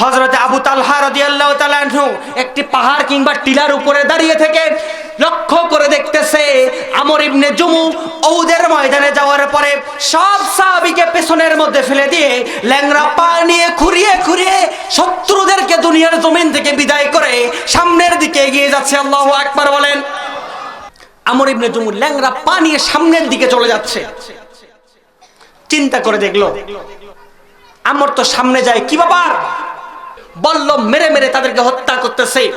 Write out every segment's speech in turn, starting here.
হজরত আবু তালহা একটি পাহাড় কিংবা টিলার উপরে দাঁড়িয়ে থেকে লক্ষ্য করে দেখতেছে আমর ইবনে জুমু ঔদের ময়দানে যাওয়ার পরে সব সাহাবীকে পেছনের মধ্যে ফেলে দিয়ে ল্যাংরা পা নিয়ে খুঁড়িয়ে খুঁড়িয়ে শত্রুদেরকে দুনিয়ার জমিন থেকে বিদায় করে সামনের দিকে এগিয়ে যাচ্ছে। আল্লাহু আকবার বলেন। আমর ইবনে জুমু ল্যাংরা পা নিয়ে সামনের দিকে চলে যাচ্ছে। চিন্তা করে দেখল, আমর তো সামনে যায়, কি বাবার বলল মেরে মেরে তাদেরকে হত্যা করতেছে।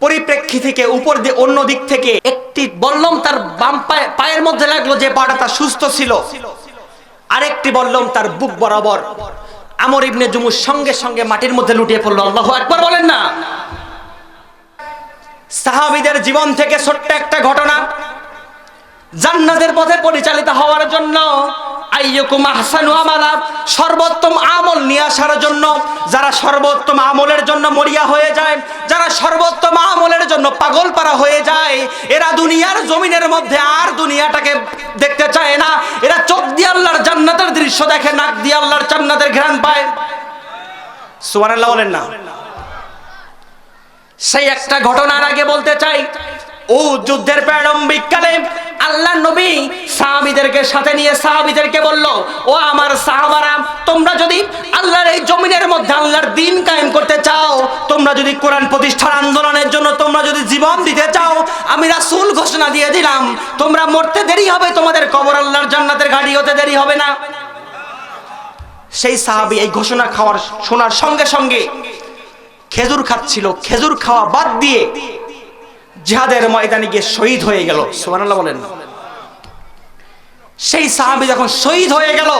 পরিপ্রেক্ষী থেকে উপর দিয়ে অন্য দিক থেকে একটি বললম তার বাম পায়ে- পায়ের মধ্যে লাগল, যে পাটা সুস্থ ছিল। আরেকটি বললম তার বুক বরাবর। আমর ইবনে জুমুর সঙ্গে সঙ্গে মাটির মধ্যে লুটিয়ে পড়ল। আল্লাহ একবার বলেন না। সাহাবিদের জীবন থেকে ছোট্ট একটা ঘটনা। জান্নাতের পথে পরিচালিত হওয়ার জন্য আইয়ুকুম আহসানু আমালা সর্বোত্তম আমল নিয়ে আসার জন্য, যারা সর্বোত্তম আমলের জন্য মরিয়া হয়ে যায়, যারা সর্বোত্তম আমলের জন্য পাগল পারা হয়ে যায়, এরা দুনিয়ার জমিনের মধ্যে আর দুনিয়াটাকে দেখতে চায় না। এরা চোখ দিয়ে আল্লাহর জান্নাতের দৃশ্য দেখে, নাক দিয়ে আল্লাহর জান্নাতের ঘ্রাণ পায়। সুবহানাল্লাহ বলেন না। সেই একটা ঘটনার আগে বলতে চাই ও যুদ্ধের প্রারম্ভিক কালে আল্লাহ নবী সাহাবিদেরকে সাথে নিয়ে সাহাবিদেরকে বলল, ও আমার সাহাবারা, তোমরা যদি আল্লাহর এই জমিনের মধ্যে আল্লাহর দিন কায়েম করতে চাও, তোমরা যদি কোরআন প্রতিষ্ঠার আন্দোলনের জন্য তোমরা যদি জীবন দিতে চাও, আমি রাসূল ঘোষণা দিয়ে দিলাম, তোমরা মরতে দেরি হবে, তোমাদের কবর আল্লাহর জান্নাতের গাড়ি হতে দেরি হবে না। সেই সাহাবী এই ঘোষণা খাওয়ার শোনার সঙ্গে সঙ্গে খেজুর খাচ্ছিল। খেজুর খাওয়া বাদ দিয়ে জিহাদের ময়দানে গিয়ে শহীদ হয়ে গেল। সুবহানাল্লাহ বলেন। সেই সাহাবি যখন শহীদ হয়ে গেল,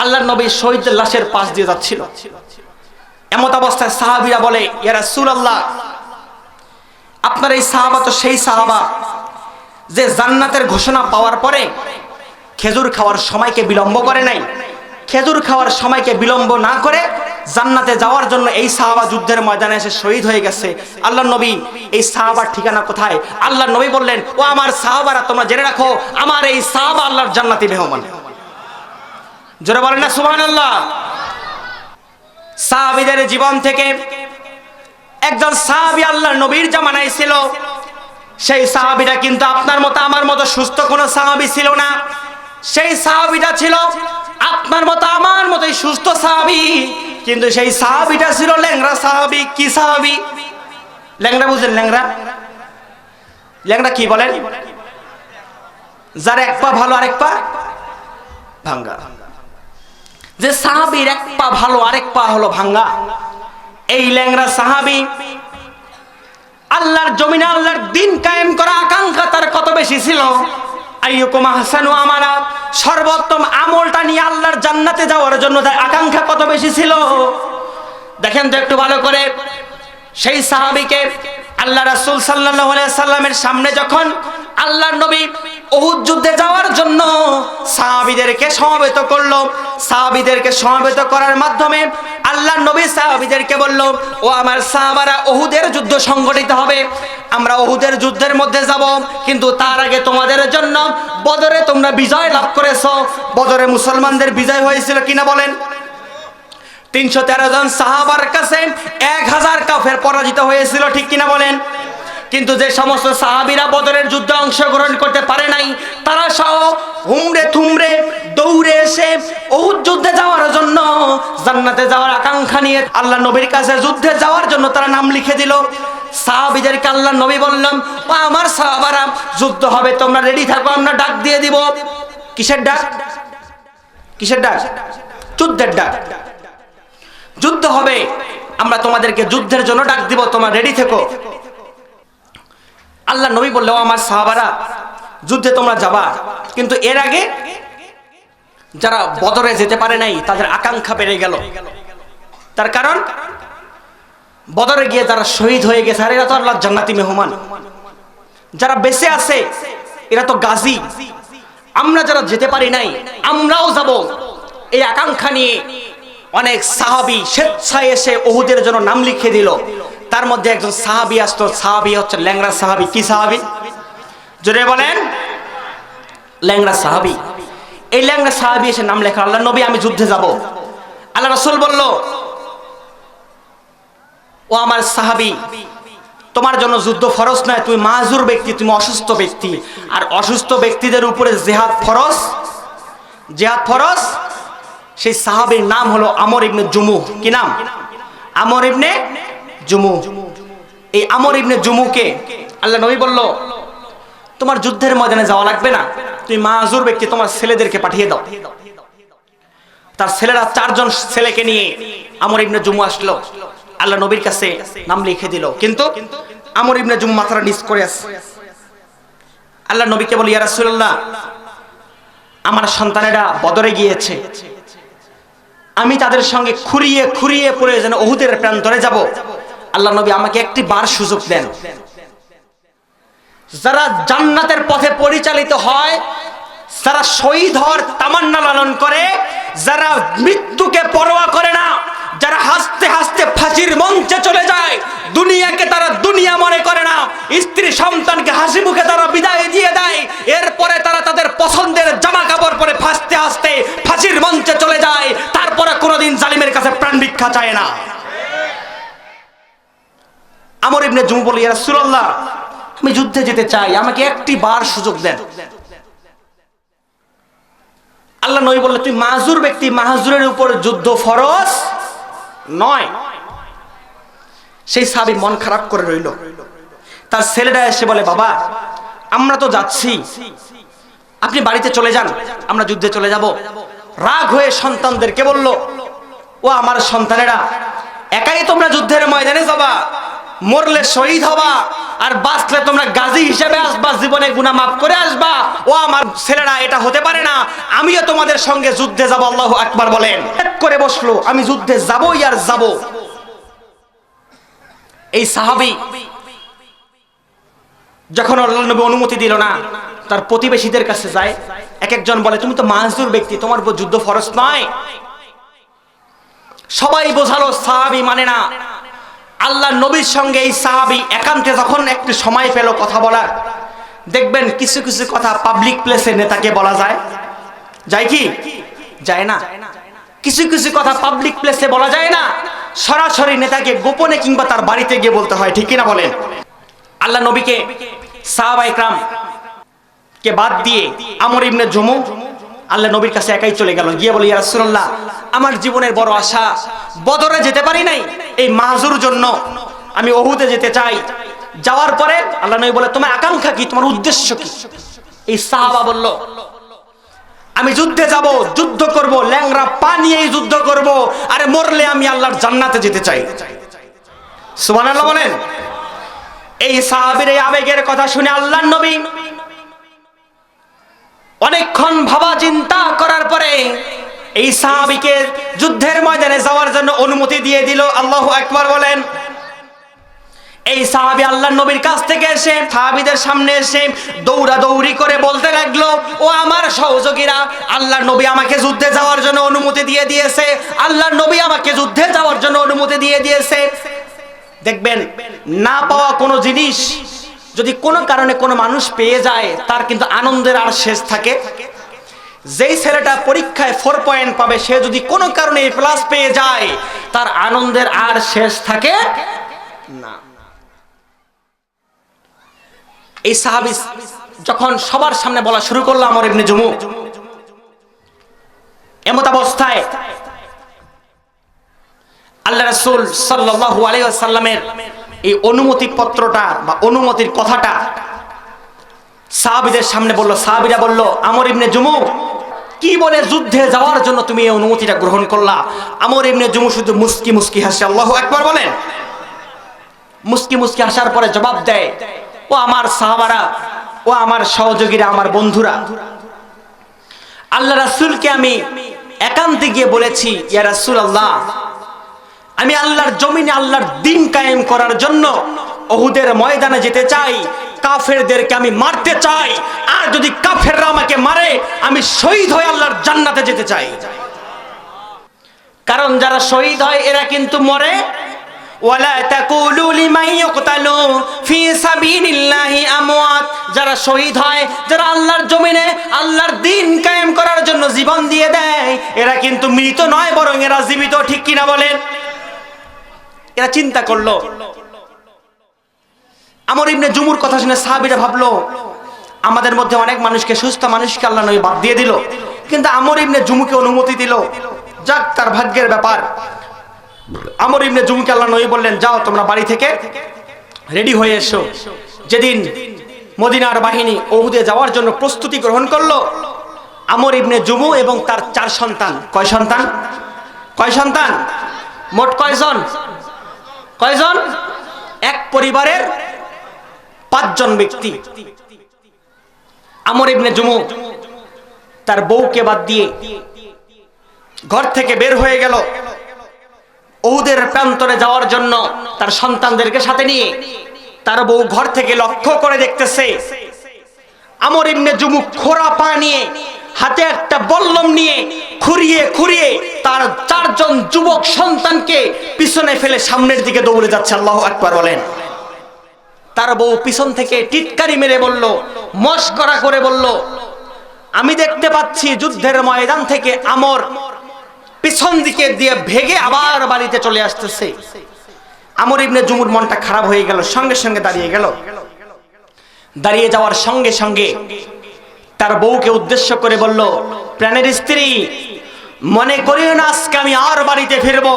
আল্লাহর নবী শহীদের লাশের পাশ দিয়ে যাচ্ছিল। এমত অবস্থায় সাহাবীরা বলে, ইয়া আল্লাহ আপনার এই সাহাবা তো সেই সাহাবা যে জান্নাতের ঘোষণা পাওয়ার পরে খেজুর খাওয়ার সময়কে বিলম্ব করে নাই। খেজুর খাওয়ার সময়কে বিলম্ব না করে জান্নাতে যাওয়ার জন্য এই সাহাবা যুদ্ধের ময়দানে এসে শহীদ হয়ে গেছে। আল্লাহ নবী, এই সাহাবার ঠিকানা কোথায়? আল্লাহ নবী বললেন, ও আমার সাহাবারা, তোমরা জেনে রাখো, আমার এই সাহাবা আল্লাহর জান্নাতি মেহমান। জোরে বলেন না সুবহান আল্লাহ সাহাবিদের জীবন থেকে একজন সাহাবি আল্লাহর নবীর জামানায় ছিল। সেই সাহাবিটা কিন্তু আপনার মতো, আমার মতো সুস্থ কোনো সাহাবি ছিল না। সেই সাহাবিটা ছিল আপনার মতো, আমার মতোই সুস্থ সাহাবি। কিন্তু সেই সাহাবিটা ছিল ল্যাংরা সাহাবি। কি সাহাবি? ল্যাংরা বুঝলেন ল্যাংরা ল্যাংরা কি বলেন? যার এক পা ভালো, আরেক পা ভাঙ্গা। যে সাহাবির এক পা ভালো, আরেক পা হলো ভাঙ্গা। এই ল্যাংরা সাহাবি আল্লাহর জমিনে, আল্লাহর দিন কায়েম করা আকাঙ্ক্ষা তার কত বেশি ছিল? আইয়ুকুম আহসানু আমালা সর্বোত্তম আমলটা নিয়ে আল্লাহর জান্নাতে যাওয়ার জন্য তার আকাঙ্ক্ষা কত বেশি ছিল? দেখেন তো একটু ভালো করে। সেই সাহাবীকে আল্লাহ রাসূল আলাইহি সাল্লামের সামনে যখন আল্লাহর নবী উহুদ যুদ্ধে যাওয়ার জন্য সাহাবীদেরকে সমবেত করল, সাহাবীদেরকে সমবেত করার মাধ্যমে আল্লাহর নবী সাহাবীদেরকে বলল, ও আমার সাহাবারা উহুদের যুদ্ধ সংগঠিত হবে। আমরা উহুদের যুদ্ধের মধ্যে যাব, কিন্তু তার আগে তোমাদের জন্য বদরে তোমরা বিজয় লাভ করেছ। বদরে মুসলমানদের বিজয় হয়েছিল কিনা বলেন। তিনশো তেরো জন সাহাবার কাছে এক হাজার কাফের পরাজিত হয়েছিল, ঠিক কিনা বলেন? কিন্তু যে সমস্ত সাহাবিরা বদরের যুদ্ধে অংশগ্রহণ করতে পারে নাই, তারা সহ হুমড়ে থুমড়ে দৌড়ে এসে ওহুদ যুদ্ধে যাওয়ার জন্য জান্নাতে যাওয়ার আকাঙ্ক্ষা নিয়ে আল্লাহ নবীর কাছে যুদ্ধে যাওয়ার জন্য তারা নাম লিখে দিল। সাহাবিদেরকে আল্লাহ নবী বললাম ও আমার সাহাবারা, যুদ্ধ হবে, তোমরা রেডি থাকো, আমরা ডাক দিয়ে দিব। কিসের ডাক? কিসের ডাক? যুদ্ধের ডাক। যুদ্ধ হবে, আমরা তোমাদেরকে যুদ্ধের জন্য ডাক দিব, তোমরা রেডি থেকো। আল্লাহ নবী বলল আমার সাহাবারা, যুদ্ধে তোমরা যাবা, কিন্তু এর আগে যারা বদরে যেতে পারে নাই, তাদের আকাঙ্ক্ষা বেড়ে গেল। তার কারণ, বদরে গিয়ে যারা শহীদ হয়ে গেছে, আর এরা তো আল্লাহ জান্নাতি মেহমান। যারা বেঁচে আছে, এরা তো গাজী। আমরা যারা যেতে পারি নাই, আমরাও যাব। এই আকাঙ্ক্ষা নিয়ে অনেক সাহাবি স্বেচ্ছায় এসে ওহুদের জন্য নাম লিখে দিল। তার মধ্যে একজন সাহাবি আসতো, সাহাবি হচ্ছে ল্যাংরা সাহাবি। কি সাহাবি? জোরে বলেন ল্যাংরা সাহাবি। এই ল্যাংরা সাহাবি এসে নাম লেখা আল্লাহ নবী, আমি যুদ্ধে যাব। আল্লাহ রসুল বলল, ও আমার সাহাবি, তোমার জন্য যুদ্ধ ফরজ নয়, তুমি মাজুর ব্যক্তি, তুমি অসুস্থ ব্যক্তি। আর অসুস্থ ব্যক্তিদের উপরে জেহাদ ফরজ জেহাদ ফরজ, সেই সাহাবীর নাম হলো আমর ইবনে জুমু। কি নাম? আমর ইবনে জুমু। এই আমর ইবনে জুমুকে আল্লাহ নবী বলল, তোমার যুদ্ধের ময়দানে যাওয়া লাগবে না? তুমি মাজুর ব্যক্তি, তোমার ছেলেদেরকে পাঠিয়ে দাও। তার ছেলেরা চারজন ছেলেকে নিয়ে আমর ইবনে জুমু আসলো। আল্লাহ নবীর কাছে নাম লিখে দিল। কিন্তু আমর ইবনে জুমু মাথাটা নিচ করে আছে। আল্লাহ নবীকে বলি, ইয়া রাসূলুল্লাহ, আমার সন্তানেরা বদরে গিয়েছে। আমি তাদের সঙ্গে খুঁড়িয়ে খুঁড়িয়ে পড়ে যেন ওহুদের প্রান্তরে যাব। আল্লাহ নবী আমাকে একটি বার সুযোগ দেন। যারা জান্নাতের পথে পরিচালিত হয়, যারা শহীদ হওয়ার তামান্না লালন করে, যারা মৃত্যুকে পরোয়া করে না, যারা হাসতে হাসতে ফাঁসির মঞ্চে চলে যায়, দুনিয়াকে তারা দুনিয়া মনে করে না, স্ত্রী সন্তানকে হাসি মুখে তারা বিদায় দিয়ে দেয়, এরপরে তারা তাদের পছন্দের জামা কাপড় পরে ফাঁসতে হাসতে ফাঁসির মঞ্চে চলে যায়, তারপরে কোনোদিন জালিমের কাছে প্রাণ ভিক্ষা চায় না। আমর ইবনে জুম বলি রাসূলুল্লাহ আমি যুদ্ধে যেতে চাই, আমাকে একটি বার সুযোগ দেন। আল্লাহ নবী বললে তুই মাজুর ব্যক্তি মাহাজুরের উপর যুদ্ধ ফরজ নয়। সেই সাবি মন খারাপ করে রইল। তার ছেলেটা এসে বলে, বাবা, আমরা তো যাচ্ছি। আপনি বাড়িতে চলে যান, আমরা যুদ্ধে চলে যাব। রাগ হয়ে সন্তানদেরকে বলল, ও আমার সন্তানেরা, একাই তোমরা যুদ্ধের ময়দানে যাবা? মরলে শহীদ হবা আর বাঁচলে তোমরা গাজী হিসেবে আসবা, জীবনে গুনাহ মাফ করে আসবা। ও আমার ছেলেরা, এটা হতে পারে না। আমিও তোমাদের সঙ্গে যুদ্ধে যাব, আল্লাহ আকবার বলেন। করে বসল, আমি যুদ্ধে যাবই আর যাব। এই সাহাবী যখন আল্লাহ নবী অনুমতি দিল না, তার প্রতিবেশীদের কাছে যায়। এক একজন বলে, তুমি তো মাজদুর ব্যক্তি, তোমার উপর যুদ্ধ ফরজ নয়। সবাই বোঝালো, সাহাবি মানে না। আল্লাহ নবীর সঙ্গে এই সাহাবি একান্তে যখন একটু সময় পেল কথা বলার, দেখবেন কিছু কিছু কথা পাবলিক প্লেসে নেতাকে বলা যায়। যায় কি? যায় না। কিছু কিছু কথা পাবলিক প্লেসে বলা যায় না। সরাসরি নেতাকে গোপনে কিংবা তার বাড়িতে গিয়ে বলতে হয়, ঠিক না বলেন? আল্লাহ নবীকে সাহাবা ইকরাম কে বাদ দিয়ে আমর ইবনে জুমু আল্লাহ নবীর কাছে একাই চলে গেল। গিয়ে বলি, ইয়া রাসূলুল্লাহ, আমার জীবনের বড় আশা, বদরে যেতে পারি নাই, এই মাহজুর জন্য আমি ওহুদে যেতে চাই। যাওয়ার পরে আল্লাহ নবী বলে, তোমার আকাঙ্ক্ষা কি? তোমার উদ্দেশ্য কি? এই সাহাবা বলল, আমি যুদ্ধে যাব, যুদ্ধ করব ল্যাংরা পা নিয়েই যুদ্ধ করব, আরে মরলে আমি আল্লাহর জান্নাতে যেতে চাই। সুবহানাল্লাহ বলেন। এই সাহাবীর এই আবেগের কথা শুনে আল্লাহর নবী অনেকক্ষণ ভাবা চিন্তা করার পরে এই সাহাবিকে যুদ্ধের ময়দানে যাওয়ার জন্য অনুমতি দিয়ে দিল। আল্লাহ একবার বলেন, এই সাহাবি আল্লাহ নবীর কাছ থেকে এসে, সাহাবিদের সামনে এসে দৌড়া দৌড়ি করে বলতে লাগল, ও আমার সহযোগীরা আল্লাহ নবী আমাকে যুদ্ধে যাওয়ার জন্য অনুমতি দিয়ে দিয়েছে। আল্লাহ নবী আমাকে যুদ্ধে যাওয়ার জন্য অনুমতি দিয়ে দিয়েছে। দেখবেন, না পাওয়া কোনো জিনিস যদি কোনো কারণে কোনো মানুষ পেয়ে যায়, তার কিন্তু আনন্দের আর শেষ থাকে। যেই ছেলেটা পরীক্ষায় ফোর পয়েন্ট পাবে, সে যদি কোনো কারণে প্লাস পেয়ে যায়, তার আনন্দের আর শেষ থাকে না। এই সাহাবি যখন সবার সামনে বলা শুরু করল আমার এমনি জমু এমত অবস্থায় আল্লাহ রসুল সাল্লাহু আলাইসাল্লামের এই অনুমতি পত্রটা বা অনুমতির কথাটা সাহাবিদের সামনে বলল, সাহাবিরা বলল, আমর ইবনে জুমু, কি বলে যুদ্ধে যাওয়ার জন্য তুমি এই অনুমতিটা গ্রহণ করলা? আমর ইবনে জুমু শুধু মুস্কি মুস্কি হাসে, আল্লাহ একবার বলেন মুস্কি মুস্কি হাসার পরে জবাব দেয়, ও আমার সাহাবারা, ও আমার সহযোগীরা, আমার বন্ধুরা, আল্লাহ রাসুলকে আমি একান্তে গিয়ে বলেছি, ইয়া রাসূল আল্লাহ আমি আল্লাহর জমিনে আল্লাহর দিন কায়েম করার জন্য ওহুদের ময়দানে যেতে চাই। কাফেরদেরকে আমি মারতে চাই। আর যদি কাফেররা আমাকে মারে, আমি শহীদ হয়ে আল্লাহর জান্নাতে যেতে চাই। কারণ যারা শহীদ হয়, এরা কিন্তু মরে। যারা শহীদ হয়, যারা আল্লাহর জমিনে আল্লাহর দিন কায়েম করার জন্য জীবন দিয়ে দেয়, এরা কিন্তু মৃত নয়, বরং এরা জীবিত, ঠিক কিনা বলেন? এরা চিন্তা করল। আমর ইবনে জুমুর কথা শুনে সাহাবীরা ভাবলো, আমাদের মধ্যে অনেক মানুষকে, সুস্থ মানুষকে আল্লাহ নবী বাদ দিয়ে দিল। কিন্তু আমর ইবনে জুমুকে অনুমতি দিল। যাক, তার ভাগ্যের ব্যাপার। আমর ইবনে জুমুকে আল্লাহ নবী বললেন, যাও, তোমরা বাড়ি থেকে রেডি হয়ে এসো। যেদিন মদিনার বাহিনী ওহুদে যাওয়ার জন্য প্রস্তুতি গ্রহণ করল, আমর ইবনে জুমু এবং তার চার সন্তান। কয় সন্তান? কয় সন্তান? মোট কয়জন? কয়জন? এক পরিবারের পাঁচজন ব্যক্তি। আমর ইবনে জুমু তার বউকে বাদ দিয়ে ঘর থেকে বের হয়ে গেল। ওদের প্রান্তরে যাওয়ার জন্য তার সন্তানদেরকে সাথে নিয়ে তার বউ ঘর থেকে লক্ষ্য করে দেখতেছে, আমর ইবনে জুমু খোরা পা নিয়ে হাতে একটা বল্লম নিয়ে খুঁড়িয়ে খুঁড়িয়ে তার চারজন যুবক সন্তানকে পিছনে ফেলে সামনের দিকে দৌড়ে যাচ্ছে, আল্লাহ একবার বলেন। তার বউ পিছন থেকে টিটকারি মেরে বলল মস্করা করে বলল, আমি দেখতে পাচ্ছি যুদ্ধের ময়দান থেকে আমর পিছন দিকে দিয়ে ভেগে আবার বাড়িতে চলে আসতেছে। আমর ইবনে জুমুর মনটা খারাপ হয়ে গেল, সঙ্গে সঙ্গে দাঁড়িয়ে গেল। দাঁড়িয়ে যাওয়ার সঙ্গে সঙ্গে তার বউকে উদ্দেশ্য করে বলল, প্রাণের স্ত্রী, মনে করিও না আজকে আমি আর বাড়িতে ফিরবো।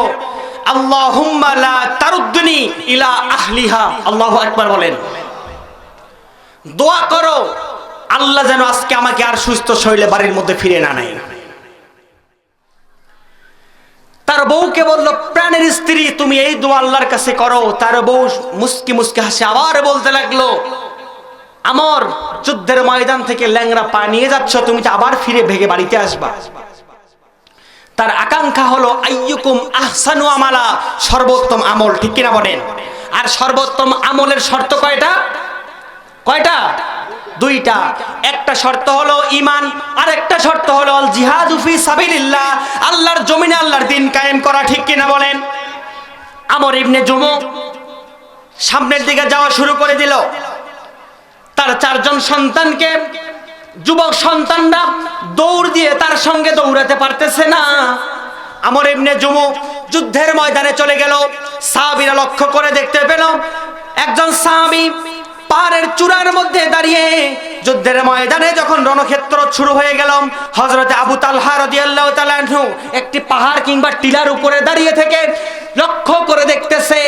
বলেন। দোয়া করো, আল্লাহ যেন আজকে আমাকে আর সুস্থ শরীরে বাড়ির মধ্যে ফিরে না তার বউকে বলল, প্রাণের স্ত্রী, তুমি এই দোয়া আল্লাহর কাছে করো। তার বউ মুস্কি মুস্কি হাসে আবার বলতে লাগল আমর, যুদ্ধের ময়দান থেকে ল্যাংরা পা নিয়ে যাচ্ছ, তুমি আবার ফিরে ভেগে বাড়িতে আসবা। তার আকাঙ্ক্ষা হলো, আইয়ুকুম আহসানু আমালা, সর্বোত্তম আমল, ঠিক কিনা বলেন? আর সর্বোত্তম আমলের শর্ত কয়টা? কয়টা? দুইটা। একটা শর্ত হলো ইমান আর একটা শর্ত হলো জিহাদু ফি সাবিলিল্লাহ, আল্লাহর জমিনে আল্লাহর দিন কায়েম করা, ঠিক কিনা বলেন? আমর ইবনে জুমু সামনের দিকে যাওয়া শুরু করে দিল। তার চারজন সন্তানকে যুবক সন্তানরা দৌড় দিয়ে তার সঙ্গে দৌড়াতে পারতেছে না। আমার এমনি জুমু যুদ্ধের ময়দানে চলে গেল। সাহাবিরা লক্ষ্য করে দেখতে পেল, একজন সাহাবি পাহাড়ের চূড়ার মধ্যে দাঁড়িয়ে যুদ্ধের ময়দানে যখন রণক্ষেত্র শুরু হয়ে গেল হজরতে আবু তালহা একটি পাহাড় কিংবা টিলার উপরে দাঁড়িয়ে থেকে লক্ষ্য করে দেখতেছে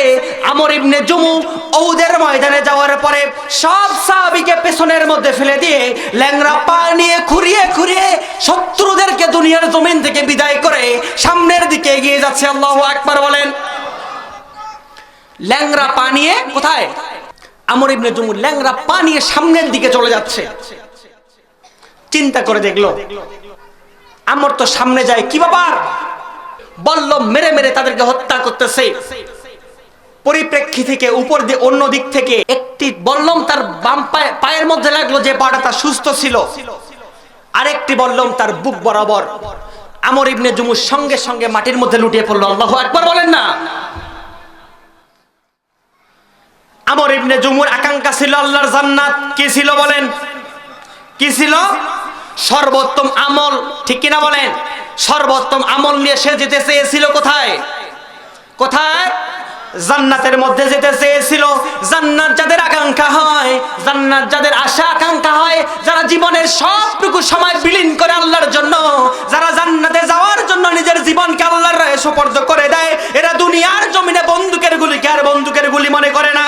আমর ইবনে জুমু ঔদের ময়দানে যাওয়ার পরে সব সাহাবীকে পেছনের মধ্যে ফেলে দিয়ে ল্যাংরা পা নিয়ে খুঁড়িয়ে খুঁড়িয়ে শত্রুদেরকে দুনিয়ার জমিন থেকে বিদায় করে সামনের দিকে এগিয়ে যাচ্ছে। আল্লাহু আকবার বলেন। ল্যাংরা পা নিয়ে কোথায়? আমর ইবনে জুমু ল্যাংরা পা নিয়ে সামনের দিকে চলে যাচ্ছে। চিন্তা করে দেখল, আমর তো সামনে যায়, কি ব্যাপার? বলল মেরে মেরে তাদেরকে হত্যা করতেছে। পরিপ্রেক্ষি থেকে উপর দিয়ে অন্য দিক থেকে একটি বললম তার বাম পায়ে পায়ের মধ্যে লাগল যে পাটা তার সুস্থ ছিল। আরেকটি বললম তার বুক বরাবর আমর ইবনে জুমুর সঙ্গে সঙ্গে মাটির মধ্যে লুটিয়ে পড়ল। আল্লাহ একবার বলেন না। আমর ইবনে জুমুর আকাঙ্ক্ষা ছিল আল্লাহর জান্নাত। কি ছিল বলেন? কি ছিল? সর্বোত্তম আমল। ঠিক কিনা বলেন? সর্বোত্তম আমল নিয়ে সে যেতে চেয়েছিল কোথায়? কোথায়? জান্নাতের মধ্যে যেতে চেয়েছিল। জান্নাত যাদের আকাঙ্ক্ষা হয়, জান্নাত যাদের আশা আকাঙ্ক্ষা হয়, যারা জীবনের সবটুকু সময় বিলীন করে আল্লাহর জন্য, যারা জান্নাতে যাওয়ার জন্য নিজের জীবনকে আল্লাহর সুপর্দ করে দেয় এরা দুনিয়ার জমিনে বন্দুকের গুলিকে আর বন্দুকের গুলি মনে করে না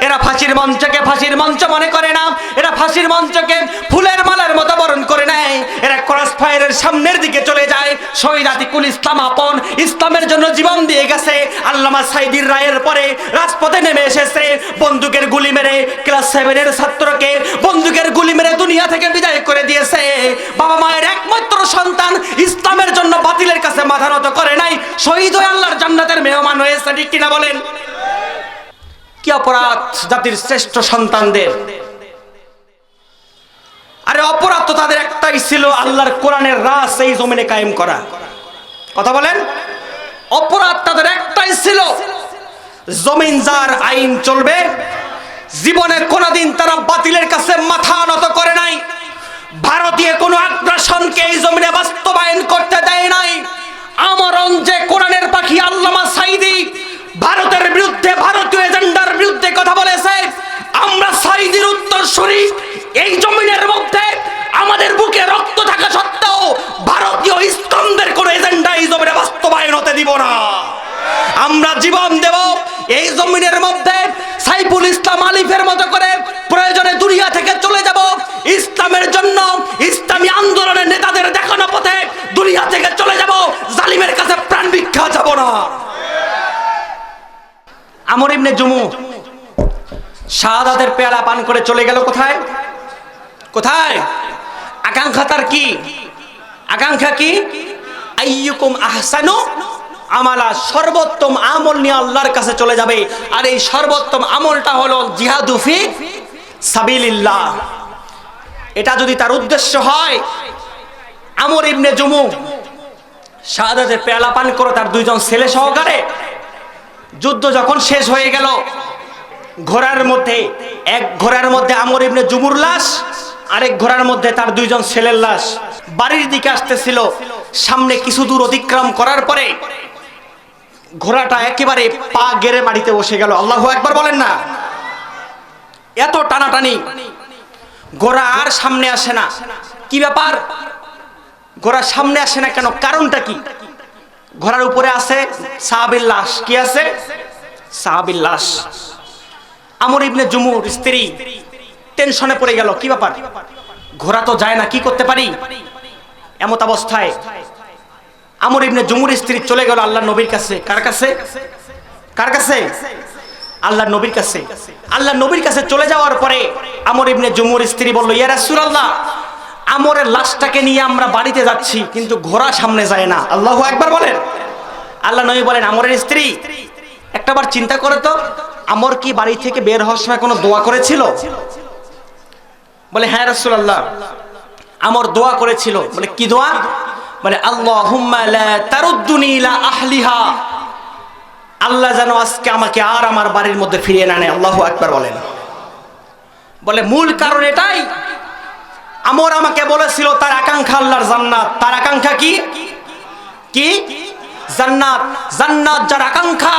এরা ফাঁসির মঞ্চকে ফাঁসির মঞ্চ মনে করে না। এরা ফাঁসির মঞ্চকে ফুলের মালার মতো বরণ করে নেয়। এরা ক্রস ফায়ারের সামনের দিকে চলে যায়। শহীদ আতিকুল ইসলাম আপন। ইসলামের জন্য জীবন দিয়ে গেছে। আল্লামা সাইদির রায়ের পরে রাজপথে নেমে এসেছে। বন্দুকের গুলি মেরে ক্লাস সেভেনের ছাত্রকে বন্দুকের গুলি মেরে দুনিয়া থেকে বিদায় করে দিয়েছে। বাবা মায়ের একমাত্র সন্তান ইসলামের জন্য বাতিলের কাছে মাথা নত করে নাই। শহীদ হয়ে আল্লাহর জান্নাতের মেহমান হয়েছে, ঠিক কিনা বলেন? কি অপরাধ জাতির শ্রেষ্ঠ সন্তানদের? আরে অপরাধ তো তাদের একটাই ছিল আল্লাহর কোরআনের রাস এই জমিনে কায়েম করা। কথা বলেন? অপরাধ তাদের একটাই ছিল। জমিন যার আইন চলবে, জীবনে কোনোদিন তারা বাতিলের কাছে মাথা নত করে নাই। ভারতীয় কোনো আগ্রাসনকে এই জমিনে বাস্তবায়ন করতে দেয় নাই। আমরণ যে কোরআনের পাখি আল্লামা সাইদি ভারতের বিরুদ্ধে, ভারতীয় এজেন্ডার বিরুদ্ধে কথা বলেছে। আমরা সাইদির উত্তরসূরি এই জমিনের মধ্যে আমাদের বুকে রক্ত থাকা সত্ত্বেও ভারতীয় ইস্কন্দের কোন এজেন্ডা এই জমিনে বাস্তবায়ন হতে দিব না। আমরা জীবন দেব এই জমিনের মধ্যে, সাইফুল ইসলাম আলিফের মতো করে প্রয়োজনে দুনিয়া থেকে চলে যাব। ইসলামের জন্য ইসলামী আন্দোলনের নেতাদের দেখানো পথে দুনিয়া থেকে চলে যাব। জালিমের কাছে প্রাণ ভিক্ষা যাব না। আমর ইবনে জুমু। শাহাদাতের পেয়ালা পান করে চলে গেল কোথায়? কোথায়? আকাঙ্ক্ষা তার কি? আকাঙ্ক্ষা কি? আইয়ুকুম আহসানু আমালা, সর্বোত্তম আমল নিয়ে আল্লাহর কাছে চলে যাবে। আর এই সর্বোত্তম আমলটা হলো জিহাদুফি সাবিলিল্লাহ। এটা যদি তার উদ্দেশ্য হয়, আমর ইবনে জুমু, শাহাদাতের পেয়ালা পান করে তার দুইজন ছেলে সহকারে। যুদ্ধ যখন শেষ হয়ে গেল, ঘোড়ার মধ্যে, এক ঘোড়ার মধ্যে আমর ইবনে জুমুর লাশ, আরেক ঘোড়ার মধ্যে তার দুইজন ছেলের লাশ। বাড়ির দিকে আসতেছিল, সামনে কিছু দূর অতিক্রম করার পরে ঘোড়াটা একেবারে পা গেড়ে মাটিতে বসে গেল। আল্লাহ একবার বলেন না। এত টানাটানি, ঘোড়া আর সামনে আসে না। কি ব্যাপার? ঘোড়া সামনে আসে না কেন? কারণটা কি? ঘোড়ার উপরে আছে সাহাবির লাশ। কি আছে? সাহাবির লাশ। আমর ইবনে জুমুর স্ত্রী টেনশনে পড়ে গেল, কি ব্যাপার? ঘোড়া তো যায় না, কি করতে পারি? এমত অবস্থায় আমর ইবনে জুমুর স্ত্রী চলে গেল আল্লাহ নবীর কাছে। কার কাছে? কার কাছে? আল্লাহ নবীর কাছে। আল্লাহ নবীর কাছে চলে যাওয়ার পরে আমর ইবনে জুমুর স্ত্রী বলল, ইয়া রাসূলুল্লাহ আমরের লাশটাকে নিয়ে আমরা বাড়িতে যাচ্ছি, কিন্তু ঘোড়া সামনে যায় না। আল্লাহ একবার বলেন। আল্লাহ নবী বলেন, আমরের স্ত্রী, একটাবার চিন্তা করে তো, আমর কি বাড়ি থেকে বের হওয়ার সময় কোনো দোয়া করেছিল? বলে হ্যাঁ রাসূলুল্লাহ, আমর দোয়া করেছিল। বলে, কি দোয়া? বলে ইলা আহলিহা। আল্লাহ যেন আজকে আমাকে আর আমার বাড়ির মধ্যে ফিরিয়ে না নেয়, আল্লাহু আকবার বলেন। বলে, মূল কারণ এটাই আমর আমাকে বলেছিল, তার আকাঙ্ক্ষা আল্লাহর জান্নাত। তার আকাঙ্ক্ষা কি? কি? জান্নাত। জান্নাত যার আকাঙ্ক্ষা,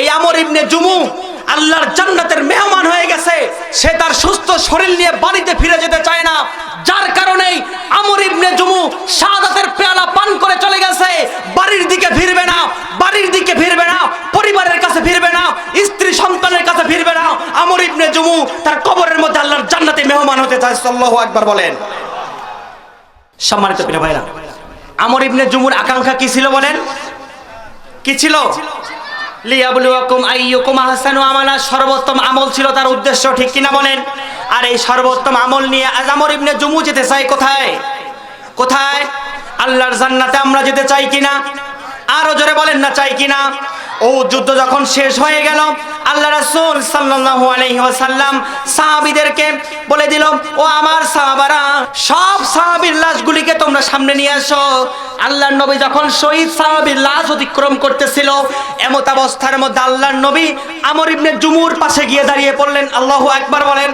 এই আমর ইবনে জুমু আল্লাহর জান্নাতের মেহমান হয়ে গেছে। সে তার সুস্থ শরীর নিয়ে বাড়িতে ফিরে যেতে চায় না। যার কারণেই আমর ইবনে জুমু শাহাদাতের পেয়ালা পান করে চলে গেছে। বাড়ির দিকে ফিরবে না, বাড়ির দিকে ফিরবে না, পরিবারের কাছে ফিরবে না, স্ত্রী সন্তানের কাছে ফিরবে না। আমর ইবনে জুমু তার কবরের মধ্যে আল্লাহর জান্নাতে মেহমান হতে চায়, সাল্লাল্লাহু আকবার বলেন। সম্মানিত প্রিয় ভাইরা, আমর ইবনে জুমুর আকাঙ্ক্ষা কি ছিল বলেন? কি ছিল? লিয়াবলুয়াকুম আইয়ুকুম আহসানু আমালা। সর্বোত্তম আমল ছিল তার উদ্দেশ্য, ঠিক কিনা বলেন? আর এই সর্বোত্তম আমল নিয়ে আজ আমর ইবনে জুমু যেতে চাই কোথায়? কোথায়? আল্লাহর জান্নাতে আমরা যেতে চাই কিনা? আরও জোরে বলেন না, চাই কিনা? ও যুদ্ধ যখন শেষ হয়ে গেল, আল্লাহ রাসূল আলাইহি ওয়াসাল্লাম সাহাবীদেরকে বলে দিল, ও আমার সাহাবারা, সব সাহাবীর লাশগুলিকে তোমরা সামনে নিয়ে আসো। আল্লাহর নবী যখন শহীদ সাহাবীর লাশ অতিক্রম করতেছিল, এমত অবস্থার মধ্যে আল্লাহর নবী আমর ইবনে জুমুর পাশে গিয়ে দাঁড়িয়ে পড়লেন। আল্লাহু আকবার বলেন।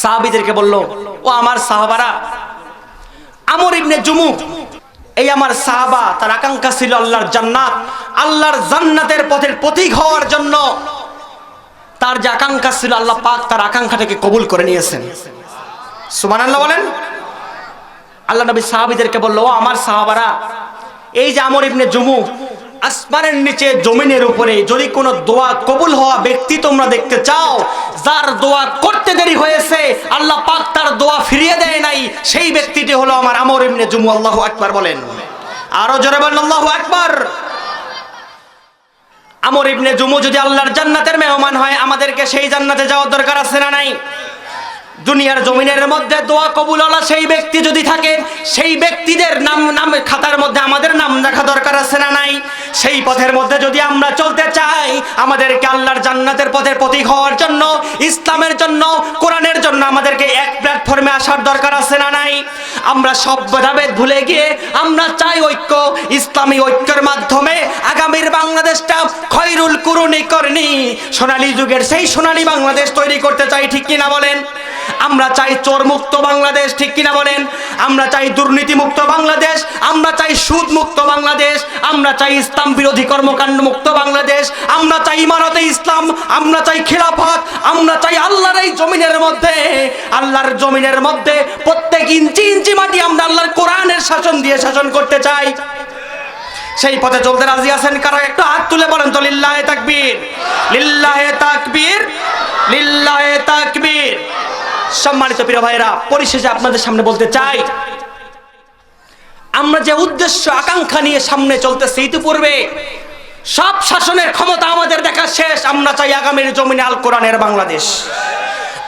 সাহাবীদেরকে বলল, ও আমার সাহাবারা, আমর ইবনে জুমু এই আমার সাহাবা, তার আকাঙ্ক্ষা ছিল আল্লাহর জান্নাত। আল্লাহর জান্নাতের পথের প্রতীক হওয়ার জন্য তার যে আকাঙ্ক্ষা ছিল, আল্লাহ পাক তার আকাঙ্ক্ষাটাকে কবুল করে নিয়েছেন। সুমান আল্লাহ বলেন। আল্লাহ নবী সাহাবিদেরকে বলল আমার সাহাবারা, এই যে আমর ইবনে জুমু আসমানের নিচে জমিনের উপরে যদি কোনো দোয়া কবুল হওয়া ব্যক্তি তোমরা দেখতে চাও, যার দোয়া করতে দেরি হয়েছে, আল্লাহ পাক তার দোয়া ফিরিয়ে দেয় নাই, সেই ব্যক্তিটি হলো আমার আমর ইবনে জুমু, আল্লাহু আকবার বলেন। আরও জোরে বলেন, আল্লাহু আকবার। আমর ইবনে জুমু যদি আল্লাহর জান্নাতের মেহমান হয়, আমাদেরকে সেই জান্নাতে যাওয়ার দরকার আছে না নাই? দুনিয়ার জমিনের মধ্যে দোয়া কবুল হলা সেই ব্যক্তি যদি থাকে, সেই ব্যক্তিদের নাম নাম, খাতার মধ্যে আমাদের নাম রাখা দরকার আছে না নাই? সেই পথের মধ্যে যদি আমরা চলতে চাই, আমাদেরকে আল্লাহর জান্নাতের পথের প্রতীক হওয়ার জন্য, ইসলামের জন্য, কোরআনের জন্য আমাদেরকে এক প্ল্যাটফর্মে আসার দরকার আছে না নাই? আমরা সব ভেদাভেদ ভুলে গিয়ে আমরা চাই ঐক্য, ইসলামী ঐক্যের মাধ্যমে আগামীর বাংলাদেশটা খৈরুল কুরুনি করনি। সোনালী যুগের সেই সোনালী বাংলাদেশ তৈরি করতে চাই, ঠিক কিনা বলেন? আমরা চাই চোর মুক্ত বাংলাদেশ, ঠিক কিনা বলেন? আমরা চাই দুর্নীতি মুক্ত বাংলাদেশ, আমরা চাই সুদ মুক্ত বাংলাদেশ, আমরা চাই ইসলাম বিরোধী কর্মকাণ্ড মুক্ত বাংলাদেশ, আমরা চাই ইমারতে ইসলাম, আমরা চাই খিলাফত, আমরা চাই আল্লাহর এই জমিনের মধ্যে, আল্লাহর জমিনের মধ্যে প্রত্যেক ইঞ্চি ইঞ্চি মাটি আমরা আল্লাহর কোরআনের শাসন দিয়ে শাসন করতে চাই। সেই পথে চলতে রাজি আছেন কারও? একটু হাত তুলে বলেন তো, লিল্লাহে তাকবীর লিল্লাহে তাকবীর লিল্লাহে তাকবীর। সম্মানিত প্রিয় ভাইরা পরিশেষে আপনাদের সামনে বলতে চাই, আমরা যে উদ্দেশ্য, আকাঙ্ক্ষা নিয়ে সামনে চলতেছি ইতিপূর্বে, সব শাসনের ক্ষমতা আমাদের দেখা শেষ, আমরা চাই আগামীর জমিনে আল কোরআনের বাংলাদেশ।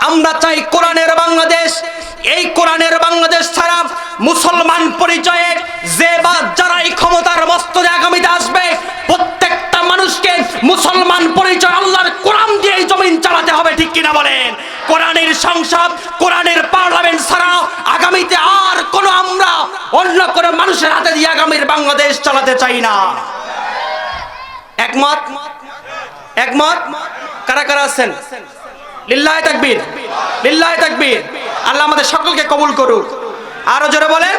আমরা চাই কোরআনের বাংলাদেশ, এই কোরআনের বাংলাদেশ ছাড়া মুসলমান পরিচয়ে যে বা যারা এই ক্ষমতার মস্তদে আগামীতে আসবে, প্রত্যেকটা মানুষকে মুসলমান পরিচয় আল্লাহর কোরআন দিয়ে জমিন চালাতে হবে, ঠিক কিনা বলেন? কোরআনের সংসদ, কোরআনের পার্লামেন্ট ছাড়া আগামীতে আর কোনো আমরা অন্য কোনো মানুষের হাতে দিয়ে আগামীর বাংলাদেশ চালাতে চাই না। একমত? একমত? কারা কারা আছেন? লিল্লাহ তাকবীর। লিল্লাহ তাকবীর। আল্লাহ আমাদের সকলকে কবুল করুক। আরও জোরে বলেন।